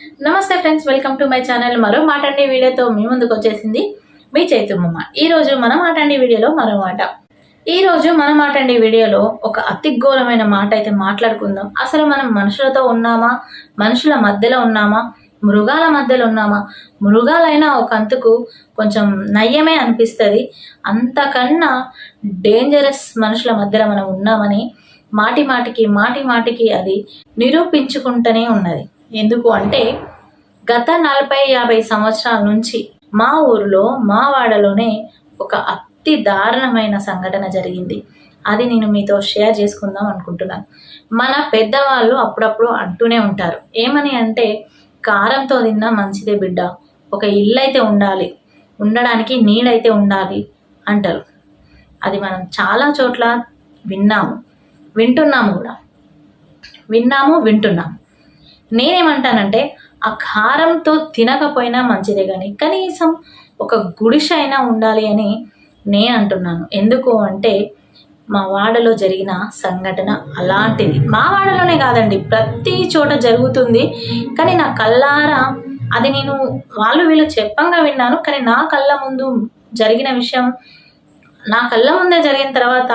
నమస్తే friends welcome to my channel. మరో మాటండి వీడియోతో మీ ముందుకు వచ్చేసింది మీ చైతుమ్మ ఈ రోజు మన మాటండి వీడియోలో మరో మాట. ఈ రోజు మన మాటండి వీడియోలో ఒక అతి ఘోరమైన మాట అయితే మాట్లాడుకుందాం. అసలు మనం మనుషులతో ఉన్నామా? మనుషుల మధ్యలో ఉన్నామా? మృగాల మధ్యలో ఉన్నామా? మృగాలైనా ఒక అంతుకు కొంచెం నయ్యమే అనిపిస్తుంది. అంతకన్నా డేంజరస్ మనుషుల మధ్యలో మనం ఉన్నామని మాటి మాటికి మాటి మాటికి అది నిరూపించుకుంటూనే ఉన్నది. ఎందుకు అంటే గత నలభై యాభై సంవత్సరాల నుంచి మా ఊరిలో మా వాడలోనే ఒక అతి దారుణమైన సంఘటన జరిగింది. అది నేను మీతో షేర్ చేసుకుందాం అనుకుంటున్నాను. మన పెద్దవాళ్ళు అప్పుడప్పుడు అంటూనే ఉంటారు. ఏమని అంటే కారంతో తిన్నా మంచిదే బిడ్డ. ఒక ఇల్లు అయితే ఉండాలి. ఉండడానికి నీడైతే ఉండాలి అంటారు. అది మనం చాలా చోట్ల విన్నాము. వింటున్నాము కూడా. విన్నాము వింటున్నాము. నేనేమంటానంటే ఆ కారంతో తినకపోయినా మంచిదే కానీ కనీసం ఒక గుడిసె అయినా ఉండాలి అని నేను అంటున్నాను ఎందుకు అంటే మా వాడలో జరిగిన సంఘటన అలాంటిది. మా వాడలోనే కాదండి ప్రతి చోట జరుగుతుంది. కానీ నా కళ్ళారా అది నేను వాళ్ళు వీళ్ళు చెప్పంగా విన్నాను. కానీ నా కళ్ళ ముందు జరిగిన విషయం నా కళ్ళ ముందే జరిగిన తర్వాత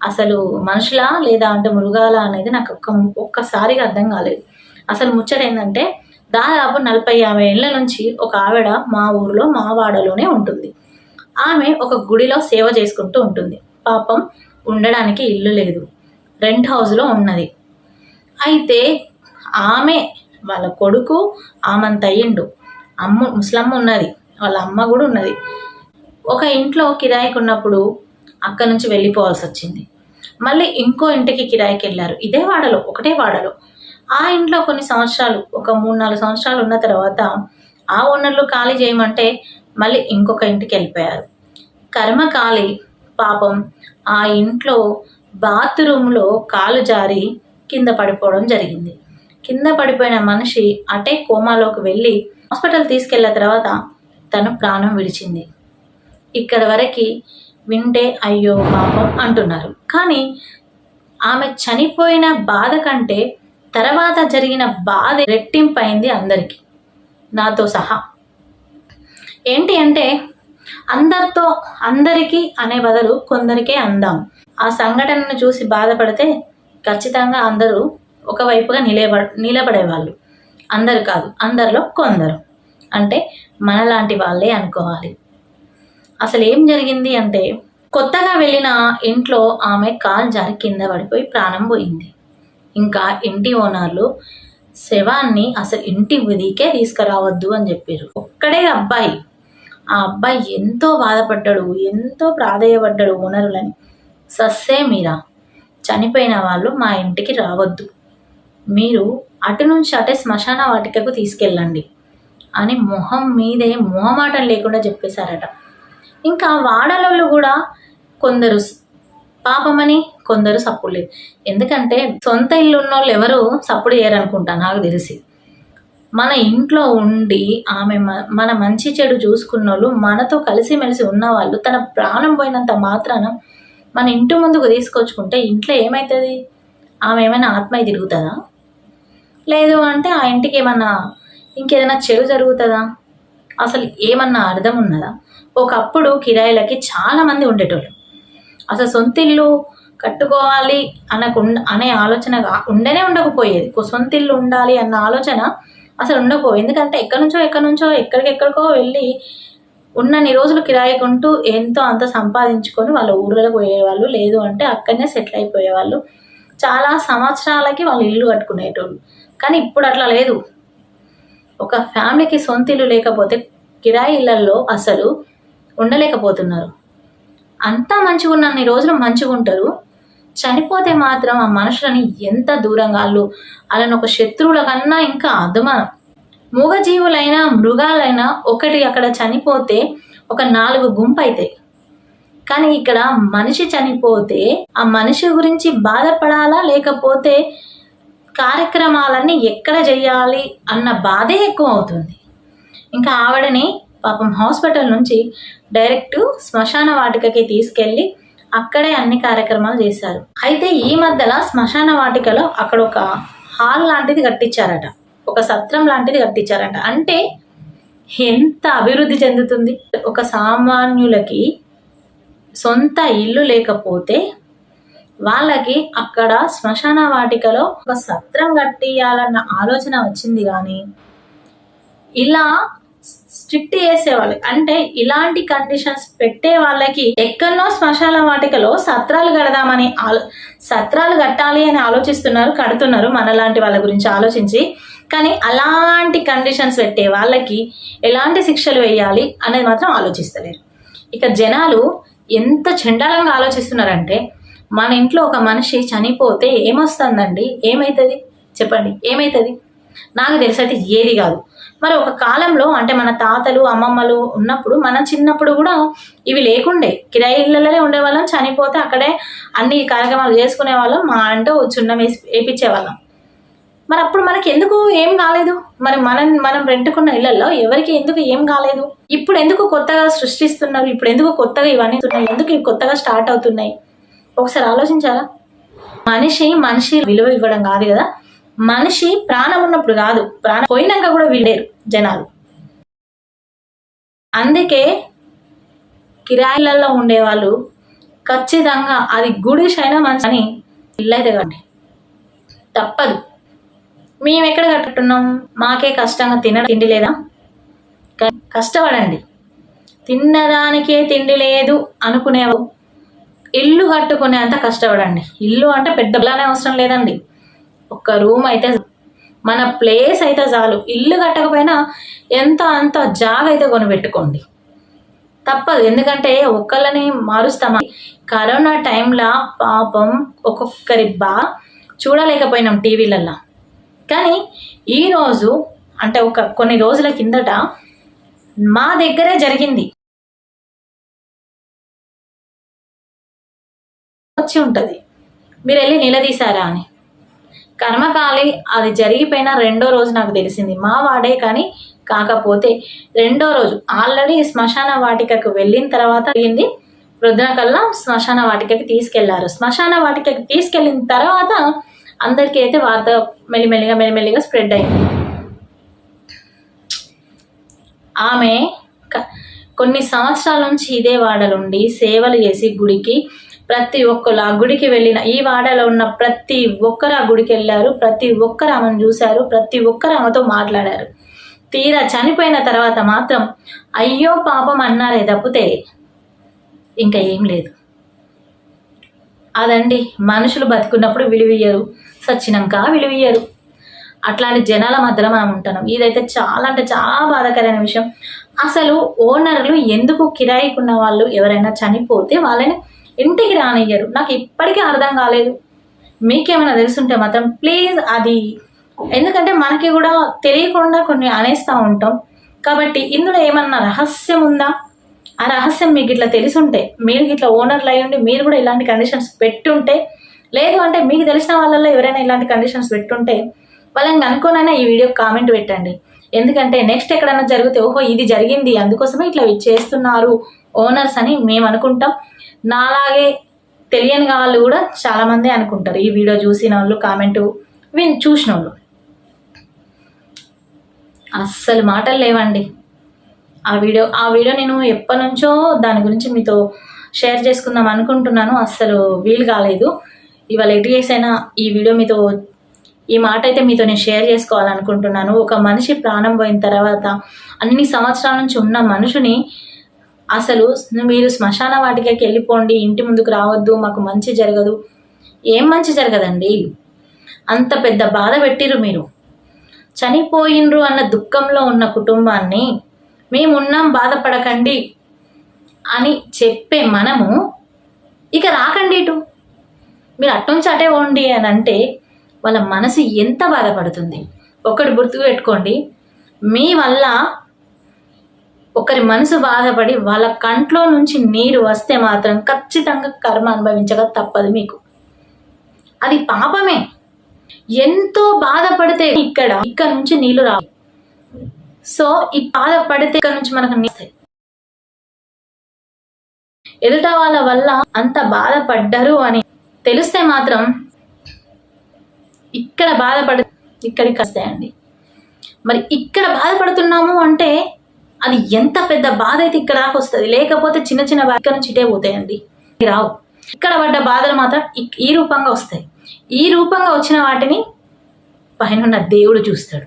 అసలు మనుషులా లేదా అంటే మృగాల అనేది నాకు ఒక్క ఒక్కసారిగా అర్థం కాలేదు. అసలు ముచ్చట ఏంటంటే దాదాపు నలభై యాభై ఏళ్ళ నుంచి ఒక ఆవిడ మా ఊరిలో మా వాడలోనే ఉంటుంది. ఆమె ఒక గుడిలో సేవ చేసుకుంటూ ఉంటుంది. పాపం ఉండడానికి ఇల్లు లేదు. రెంట్ హౌస్లో ఉన్నది. అయితే ఆమె వాళ్ళ కొడుకు ఆమంత అయ్యిండు. అమ్మ ముసలమ్మ ఉన్నది. వాళ్ళ అమ్మ కూడా ఉన్నది. ఒక ఇంట్లో కిరాయికి ఉన్నప్పుడు అక్కడి నుంచి వెళ్ళిపోవాల్సి వచ్చింది. మళ్ళీ ఇంకో ఇంటికి కిరాయికి వెళ్ళారు. ఇదే వాడలో ఒకటే వాడలో. ఆ ఇంట్లో కొన్ని సంవత్సరాలు ఒక మూడు నాలుగు సంవత్సరాలు ఉన్న తర్వాత ఆ ఓనర్లు ఖాళీ చేయమంటే మళ్ళీ ఇంకొక ఇంటికి వెళ్ళిపోయారు. కర్మ ఖాళీ పాపం ఆ ఇంట్లో బాత్రూంలో కాలు జారి కింద పడిపోవడం జరిగింది. కింద పడిపోయిన మనిషి అటే కోమాలోకి వెళ్ళి హాస్పిటల్ తీసుకెళ్ళిన తర్వాత తను ప్రాణం విడిచింది. ఇక్కడ వరకు వింటే అయ్యో పాపం అంటున్నారు. కానీ ఆమె చనిపోయిన బాధ కంటే తర్వాత జరిగిన బాధ రెట్టింపైంది అందరికీ. నాతో సహా. ఏంటి అంటే అందరితో అందరికీ అనే బదులు కొందరికే అందాం. ఆ సంఘటనను చూసి బాధపడితే ఖచ్చితంగా అందరూ ఒకవైపుగా నిలబ నిలబడేవాళ్ళు. అందరు కాదు అందరిలో కొందరు. అంటే మనలాంటి వాళ్ళే అనుకోవాలి. అసలు ఏం జరిగింది అంటే కొత్తగా వెళ్ళిన ఇంట్లో ఆమె కాల్ జారి కింద పడిపోయి ప్రాణం పోయింది. ఇంకా ఇంటి ఓనర్లు శవాన్ని అసలు ఇంటి ఉదికే తీసుకురావద్దు అని చెప్పారు ఒక్కడే అబ్బాయి. ఆ అబ్బాయి ఎంతో బాధపడ్డాడు ఎంతో ప్రాధేయపడ్డాడు ఓనరులని. సస్సే మీరా చనిపోయిన వాళ్ళు మా ఇంటికి రావద్దు. మీరు అటు నుంచి అటే శ్మశాన వాటికకు తీసుకెళ్ళండి అని మొహం మీదే మొహమాటం లేకుండా చెప్పేశారట. ఇంకా వాడలలో కూడా కొందరు పాపమని కొందరు సప్పుడు లేదు ఎందుకంటే సొంత ఇల్లు ఉన్న వాళ్ళు ఎవరు సప్పుడు చేయరనుకుంటా నాకు తెలిసి. మన ఇంట్లో ఉండి ఆమె మన మంచి చెడు చూసుకున్న వాళ్ళు మనతో కలిసిమెలిసి ఉన్నవాళ్ళు తన ప్రాణం పోయినంత మాత్రాన మన ఇంటి ముందుకు తీసుకొచ్చుకుంటే ఇంట్లో ఏమవుతుంది ఆమె ఏమైనా ఆత్మయ్య తిరుగుతుందా? లేదు అంటే ఆ ఇంటికి ఏమన్నా ఇంకేదైనా చెడు జరుగుతుందా? అసలు ఏమన్నా అర్థం ఉన్నదా ఒకప్పుడు కిరాయిలకి చాలామంది ఉండేటోళ్ళు. అసలు సొంత ఇల్లు కట్టుకోవాలి అనకు అనే ఆలోచన ఉండనే ఉండకపోయేది. సొంత ఇల్లు ఉండాలి అన్న ఆలోచన అసలు ఉండకపో ఎందుకంటే ఎక్కడి నుంచో ఎక్కడి నుంచో ఎక్కడికెక్కడికో వెళ్ళి ఉన్నన్ని రోజులు కిరాయికుంటూ ఎంతో అంత సంపాదించుకొని వాళ్ళ ఊర్లకు పోయేవాళ్ళు లేదు అంటే అక్కడనే సెటిల్ అయిపోయేవాళ్ళు. చాలా సంవత్సరాలకి వాళ్ళు ఇల్లు కట్టుకునేటోళ్ళు. కానీ ఇప్పుడు అట్లా లేదు. ఒక ఫ్యామిలీకి సొంత ఇల్లు లేకపోతే కిరాయి ఇళ్ళలో అసలు ఉండలేకపోతున్నారు. అంతా మంచిగా ఉన్నన్ని రోజులు మంచిగా ఉంటారు చనిపోతే మాత్రం ఆ మనుషులని ఎంత దూరంగా వాళ్ళు వాళ్ళని ఒక శత్రువుల కన్నా ఇంకా అధమానం. మూగజీవులైనా మృగాలైనా ఒకటి అక్కడ చనిపోతే ఒక నాలుగు గుంపు అవుతాయి కానీ ఇక్కడ మనిషి చనిపోతే ఆ మనిషి గురించి బాధపడాలా లేకపోతే కార్యక్రమాలన్నీ ఎక్కడ చేయాలి అన్న బాధే ఎక్కువ అవుతుంది ఇంకా ఆవిడని పాపం హాస్పిటల్ నుంచి డైరెక్ట్ శ్మశాన వాటికకి తీసుకెళ్ళి అక్కడే అన్ని కార్యక్రమాలు చేశారు. అయితే ఈ మధ్యలో శ్మశాన వాటికలో అక్కడ ఒక హాల్ లాంటిది కట్టించారట. ఒక సత్రం లాంటిది కట్టించారట. అంటే ఎంత అభివృద్ధి చెందుతుంది? ఒక సామాన్యులకి సొంత ఇల్లు లేకపోతే వాళ్ళకి అక్కడ శ్మశాన వాటికలో ఒక సత్రం కట్టియాలన్న ఆలోచన వచ్చింది కానీ ఇలా స్ట్రిక్ట్ చేసేవాళ్ళు. అంటే ఇలాంటి కండిషన్స్ పెట్టే వాళ్ళకి ఎక్కడో శ్మశాన వాటికలో సత్రాలు కడదామని ఆలో సత్రాలు కట్టాలి అని ఆలోచిస్తున్నారు కడుతున్నారు మనలాంటి వాళ్ళ గురించి ఆలోచించి. కానీ అలాంటి కండిషన్స్ పెట్టే వాళ్ళకి ఎలాంటి శిక్షలు వేయాలి అనేది మాత్రం ఆలోచిస్తలేరు. ఇక జనాలు ఎంత చండాలంగా ఆలోచిస్తున్నారంటే మన ఇంట్లో ఒక మనిషి చనిపోతే ఏమొస్తుందండి? ఏమవుతుంది చెప్పండి. ఏమవుతుంది నాకు తెలిసి అయితే ఏది కాదు. మరి ఒక కాలంలో అంటే మన తాతలు అమ్మమ్మలు ఉన్నప్పుడు మనం చిన్నప్పుడు కూడా ఇవి లేకుండే. కిరాయి ఇళ్ళలోనే ఉండేవాళ్ళం చనిపోతే అక్కడే అన్ని కార్యక్రమాలు చేసుకునే వాళ్ళం మా అంటూ చున్నం వేసి వేపించేవాళ్ళం. మరి అప్పుడు మనకి ఎందుకు ఏం కాలేదు? మరి మనం మనం రెంటుకున్న ఇళ్ళలో ఎవరికి ఎందుకు ఏం కాలేదు? ఇప్పుడు ఎందుకు కొత్తగా సృష్టిస్తున్నారు? ఇప్పుడు ఎందుకు కొత్తగా ఇవన్నీ ఉన్నాయి ఎందుకు ఇవి కొత్తగా స్టార్ట్ అవుతున్నాయి? ఒకసారి ఆలోచించాలా మనిషి మనిషి విలువ ఇవ్వడం కాదు కదా. మనిషి ప్రాణం ఉన్నప్పుడు కాదు ప్రాణం పోయినాక కూడా వినలేరు జనాలు. అందుకే కిరాయిలలో ఉండేవాళ్ళు ఖచ్చితంగా అది గుడిసైనా మంచి అని ఇల్లు అయితే కండి తప్పదు. మేము ఎక్కడ కట్టుకున్నాం మాకే కష్టంగా తినడం తిండి లేదా? కష్టపడండి. తిన్నదానికే తిండి లేదు అనుకునేవారు ఇల్లు కట్టుకునే అంత కష్టపడండి. ఇల్లు అంటే పెద్ద అవసరం లేదండి. ఒక రూమ్ అయితే మన ప్లేస్ అయితే చాలు. ఇల్లు కట్టకపోయినా ఎంత అంత జాగ అయితే కొనిపెట్టుకోండి. తప్పదు. ఎందుకంటే ఒక్కళ్ళని మారుస్తామా? కరోనా టైంలో పాపం ఒక్కొక్కరి బా చూడలేకపోయినాం టీవీలల్లో. కానీ ఈరోజు అంటే ఒక కొన్ని రోజుల కిందట మా దగ్గరే జరిగింది. వచ్చి ఉంటుంది. మీరు వెళ్ళి నిలదీశారా అని. కర్మకాలి అది జరిగిపోయిన రెండో రోజు నాకు తెలిసింది. మా వాడే కానీ కాకపోతే రెండో రోజు ఆల్రెడీ శ్మశాన వాటికకు వెళ్ళిన తర్వాత జరిగింది వృద్ధుల కల్లా శ్మశాన వాటికకి తీసుకెళ్ళారు. శ్మశాన వాటికకి తీసుకెళ్ళిన తర్వాత అందరికీ అయితే వార్త మెల్లిమెల్లిగా మెల్లిమెల్లిగా స్ప్రెడ్ అయింది. ఆమె కొన్ని సంవత్సరాల నుంచి ఇదే వాడలుండి సేవలు చేసి గుడికి ప్రతి ఒక్కరు ఆ గుడికి వెళ్ళిన ఈ వాడలో ఉన్న ప్రతి ఒక్కరు ఆ గుడికి వెళ్ళారు. ప్రతి ఒక్కరు ఆమెను చూశారు. ప్రతి ఒక్కరు ఆమెతో మాట్లాడారు. తీరా చనిపోయిన తర్వాత మాత్రం అయ్యో పాపం అన్నారే తప్పితే ఇంకా ఏం లేదు. అదండి మనుషులు బతుకున్నప్పుడు విలువియ్యరు. సచ్చినాక విలువియ్యరు. అట్లాంటి జనాల మధ్యలో మనం ఉంటున్నాం ఇదైతే చాలా అంటే చాలా బాధాకరమైన విషయం. అసలు ఓనర్లు ఎందుకు కిరాయికున్న వాళ్ళు ఎవరైనా చనిపోతే వాళ్ళని ఇంటికి రానియ్యరు. నాకు ఇప్పటికీ అర్థం కాలేదు. మీకేమైనా తెలుసుంటే మాత్రం ప్లీజ్ అది. ఎందుకంటే మనకి కూడా తెలియకుండా కొన్ని అనేస్తూ ఉంటాం. కాబట్టి ఇందులో ఏమన్నా రహస్యం ఉందా? ఆ రహస్యం మీకు ఇట్లా తెలుసుంటే మీరు ఇట్లా ఓనర్లు అయ్యుండి ఉండి మీరు కూడా ఇలాంటి కండిషన్స్ పెట్టుంటే లేదు అంటే మీకు తెలిసిన వాళ్ళల్లో ఎవరైనా ఇలాంటి కండిషన్స్ పెట్టుంటే వాళ్ళని అనుకోనైనా ఈ వీడియో కామెంట్ పెట్టండి. ఎందుకంటే నెక్స్ట్ ఎక్కడైనా జరిగితే ఓహో ఇది జరిగింది అందుకోసమే ఇట్లా చేస్తున్నారు ఓనర్స్ అని మేము అనుకుంటాం. నాలాగే తెలియని వాళ్ళు కూడా చాలామంది అనుకుంటారు. ఈ వీడియో చూసిన వాళ్ళు కామెంట్ విన్ చూసిన వాళ్ళు. అస్సలు మాటలు లేవండి. ఆ వీడియో ఆ వీడియో నేను ఎప్పటి నుంచో దాని గురించి మీతో షేర్ చేసుకుందాం అనుకుంటున్నాను. అస్సలు వీలు కాలేదు. ఇవాళ ఎటు చేసైనా ఈ వీడియో మీతో ఈ మాట అయితే మీతో నేను షేర్ చేసుకోవాలనుకుంటున్నాను. ఒక మనిషి ప్రాణం పోయిన తర్వాత అన్ని సంవత్సరాల నుంచి ఉన్న మనుషుని అసలు మీరు శ్మశాన వాటికకి వెళ్ళిపోండి ఇంటి ముందుకు రావద్దు మాకు మంచి జరగదు. ఏం మంచి జరగదండి? అంత పెద్ద బాధ పెట్టిరు మీరు. చనిపోయినరు అన్న దుఃఖంలో ఉన్న కుటుంబాన్ని మేమున్నాం బాధపడకండి అని చెప్పే మనము ఇక రాకండి ఇటు. మీరు అట్నుంచి అటే పోండి అని అంటే వాళ్ళ మనసు ఎంత బాధపడుతుంది? ఒకటి గుర్తుపెట్టుకోండి. మీ వల్ల ఒకరి మనసు బాధపడి వాళ్ళ కంట్లో నుంచి నీరు వస్తే మాత్రం ఖచ్చితంగా కర్మ అనుభవించక తప్పదు మీకు. అది పాపమే. ఎంతో బాధపడితే ఇక్కడ ఇక్కడ నుంచి నీళ్ళు రావు. సో ఈ బాధపడితే ఇక్కడ నుంచి మనకు నీళ్ళు ఎదుట వాళ్ళ వల్ల అంత బాధపడ్డరు అని తెలిస్తే మాత్రం ఇక్కడ బాధపడి ఇక్కడికి వస్తాయండి. మరి ఇక్కడ బాధపడుతున్నాము అంటే అది ఎంత పెద్ద బాధ అయితే ఇక్కడ దాకా వస్తుంది. లేకపోతే చిన్న చిన్న బాధ ఇక్కడ నుంచి ఇటే పోతాయండి. రావు. ఇక్కడ పడ్డ బాధలు మాత్రం ఈ రూపంగా వస్తాయి. ఈ రూపంగా వచ్చిన వాటిని పైన దేవుడు చూస్తాడు.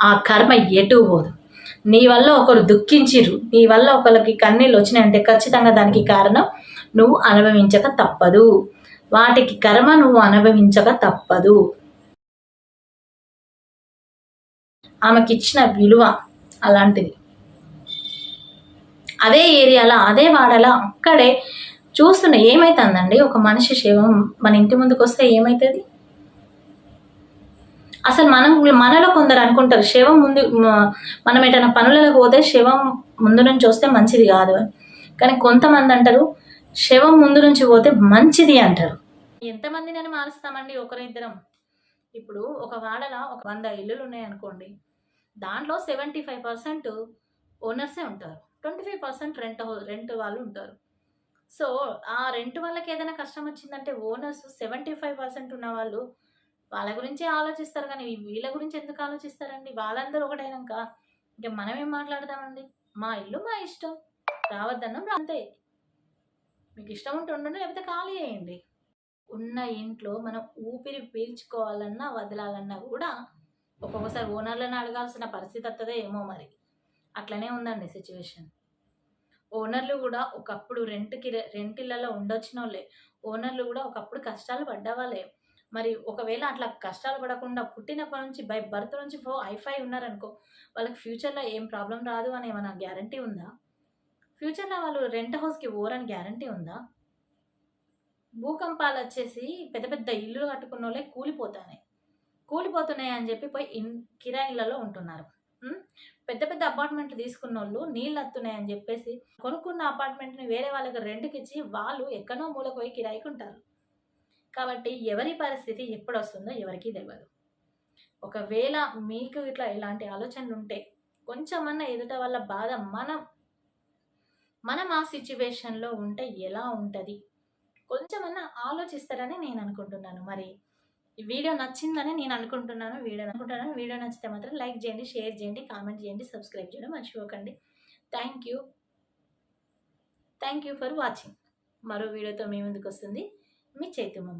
ఆ కర్మ ఎటు పోదు. నీ వల్ల ఒకరు దుఃఖించిరు నీ వల్ల ఒకరికి కన్నీళ్ళు వచ్చినాయంటే ఖచ్చితంగా దానికి కారణం నువ్వు అనుభవించక తప్పదు. వాటికి కర్మ నువ్వు అనుభవించక తప్పదు. ఆమెకిచ్చిన విలువ అలాంటిది. అదే ఏరియాలో అదే వాడలా అక్కడే చూస్తున్న ఏమైతుందండి? ఒక మనిషి శవం మన ఇంటి ముందుకు వస్తే ఏమవుతుంది అసలు మనం మనలో కొందరు అనుకుంటారు శవం ముందు మనం ఏదైనా పనులలో పోతే శవం ముందు నుంచి వస్తే మంచిది కాదు అని. కానీ కొంతమంది అంటారు శవం ముందు నుంచి పోతే మంచిది అంటారు. ఎంతమందిని మారుస్తామండి ఒకరిద్దరం? ఇప్పుడు ఒక వాడల ఒక వంద ఇల్లులు ఉన్నాయనుకోండి దాంట్లో సెవెంటీ ఫైవ్ పర్సెంట్ ఓనర్సే ఉంటారు. Twenty five percent rent rent వాళ్ళు ఉంటారు. సో ఆ రెంట్ వాళ్ళకి ఏదైనా కష్టం వచ్చిందంటే ఓనర్స్ సెవెంటీ ఫైవ్ పర్సెంట్ ఉన్న వాళ్ళు వాళ్ళ గురించి ఆలోచిస్తారు కానీ వీళ్ళ గురించి ఎందుకు ఆలోచిస్తారండి? వాళ్ళందరూ ఒకటైనాక ఇంకా మనం ఏం మాట్లాడదామండి మా ఇల్లు మా ఇష్టం. రావద్దన్నం రా- అంతే. మీకు ఇష్టం ఉంటే ఉండండి లేకపోతే ఖాళీ చేయండి. ఉన్న ఇంట్లో మనం ఊపిరి పీల్చుకోవాలన్నా వదలాలన్నా కూడా ఒక్కొక్కసారి ఓనర్లను అడగాల్సిన పరిస్థితి వస్తుందో ఏమో మరి. అట్లనే ఉందండి సిచ్యువేషన్ ఓనర్లు కూడా ఒకప్పుడు రెంట్కి రెంట్ ఇళ్ళలో ఉండొచ్చిన వాళ్ళే ఓనర్లు కూడా ఒకప్పుడు కష్టాలు పడ్డవాళ్ళే. మరి ఒకవేళ అట్లా కష్టాలు పడకుండా పుట్టినప్పటి నుంచి బై బర్త్ నుంచి ఫో ఐఫై ఉన్నారనుకో వాళ్ళకి ఫ్యూచర్లో ఏం ప్రాబ్లం రాదు అని ఏమైనా గ్యారంటీ ఉందా? ఫ్యూచర్లో వాళ్ళు రెంట్ హౌస్కి ఓరని గ్యారంటీ ఉందా? భూకంపాలు వచ్చేసి పెద్ద పెద్ద ఇల్లు కట్టుకున్న వాళ్ళే కూలిపోతాయి కూలిపోతున్నాయి అని చెప్పి పోయి ఇన్ కిరాయిలలో ఉంటున్నారు. పెద్ద పెద్ద అపార్ట్మెంట్లు తీసుకున్న వాళ్ళు నీళ్ళు వస్తున్నాయి అని చెప్పేసి కొనుక్కున్న అపార్ట్మెంట్ని వేరే వాళ్ళకి రెంట్కి ఇచ్చి వాళ్ళు ఎక్కడో మూలకు పోయి కిరాయికి ఉంటారు కాబట్టి ఎవరి పరిస్థితి ఎప్పుడు వస్తుందో ఎవరికీ తెలియదు ఒకవేళ మీకు ఇట్లా ఇలాంటి ఆలోచనలు ఉంటే కొంచెమన్నా ఎదుట వల్ల బాధ మనం మనం ఆ సిచ్యువేషన్లో ఉంటే ఎలా ఉంటుంది? కొంచెమన్నా ఆలోచిస్తారని నేను అనుకుంటున్నాను. మరి ఈ వీడియో నచ్చిందని నేను అనుకుంటున్నాను. వీడియో అనుకుంటున్నాను వీడియో నచ్చితే మాత్రం లైక్ చేయండి షేర్ చేయండి కామెంట్ చేయండి సబ్స్క్రైబ్ చేయడం మర్చిపోకండి. Thank you. Thank you for watching. మరో వీడియోతో మీ ముందుకు వస్తుంది. మీ చైతమ్మ